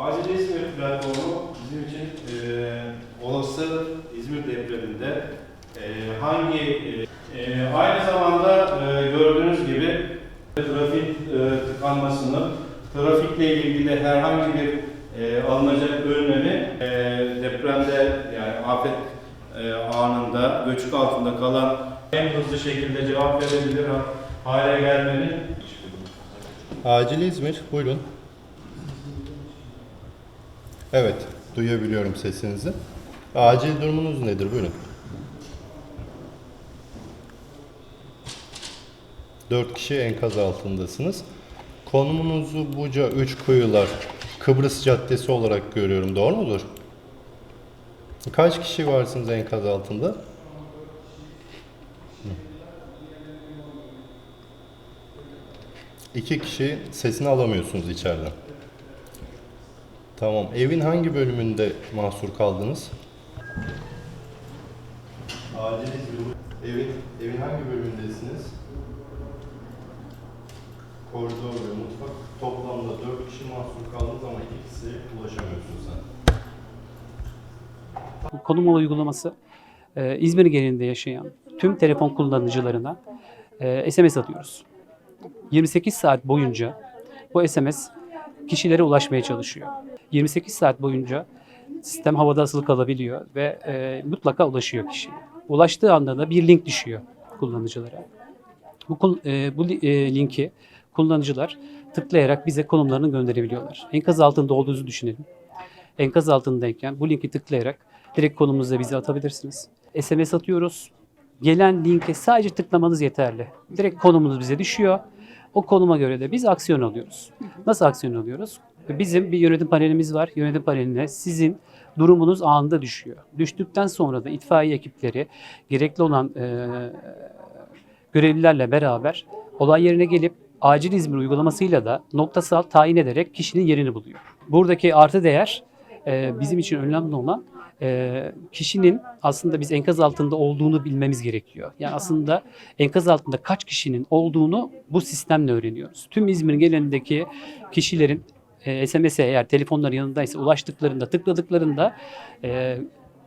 Acil İzmir platformu bizim için e, olası İzmir depreminde e, hangi e, e, aynı zamanda e, gördüğünüz gibi trafik e, tıkanmasını, trafikle ilgili herhangi bir e, alınacak önlemi e, depremde yani afet e, anında göçük altında kalan en hızlı şekilde cevap verebilir hale gelmenin Acil İzmir, buyurun. Evet, duyabiliyorum sesinizi. Acil durumunuz nedir? Buyurun. Dört kişi enkaz altındasınız. Konumunuzu Buca Üç Kuyular Kıbrıs Caddesi olarak görüyorum. Doğru mudur? Kaç kişi varsınız enkaz altında? İki kişi sesini alamıyorsunuz içeriden. Tamam. Evin hangi bölümünde mahsur kaldınız? Acil Evin, evin hangi bölümündesiniz? Koridor ve mutfak. Toplamda dört kişi mahsur kaldınız ama ikisi ulaşamıyorsun sen. Bu konum uygulaması e, İzmir genelinde yaşayan tüm telefon kullanıcılarına e, SMS atıyoruz. 28 saat boyunca bu SMS kişilere ulaşmaya çalışıyor. 28 saat boyunca sistem havada asılı kalabiliyor ve e, mutlaka ulaşıyor kişiye. Ulaştığı anda da bir link düşüyor kullanıcılara. Bu, e, bu e, linki kullanıcılar tıklayarak bize konumlarını gönderebiliyorlar. Enkaz altında olduğunuzu düşünelim. Enkaz altındayken bu linki tıklayarak direkt konumunuza bize atabilirsiniz. SMS atıyoruz. Gelen linke sadece tıklamanız yeterli. Direkt konumunuz bize düşüyor. O konuma göre de biz aksiyon alıyoruz. Nasıl aksiyon alıyoruz? Bizim bir yönetim panelimiz var. Yönetim paneline sizin durumunuz anında düşüyor. Düştükten sonra da itfaiye ekipleri gerekli olan e, görevlilerle beraber olay yerine gelip acil İzmir uygulamasıyla da noktasal tayin ederek kişinin yerini buluyor. Buradaki artı değer e, bizim için önemli olan e, kişinin aslında biz enkaz altında olduğunu bilmemiz gerekiyor. Yani aslında enkaz altında kaç kişinin olduğunu bu sistemle öğreniyoruz. Tüm İzmir genelindeki kişilerin e, SMS'e eğer telefonları yanındaysa ulaştıklarında, tıkladıklarında e,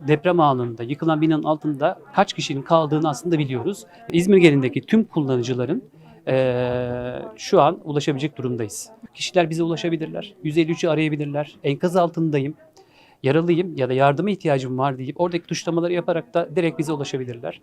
deprem anında yıkılan binanın altında kaç kişinin kaldığını aslında biliyoruz. İzmir genelindeki tüm kullanıcıların e, şu an ulaşabilecek durumdayız. Kişiler bize ulaşabilirler, 153'ü arayabilirler, enkaz altındayım, yaralıyım ya da yardıma ihtiyacım var deyip oradaki tuşlamaları yaparak da direkt bize ulaşabilirler.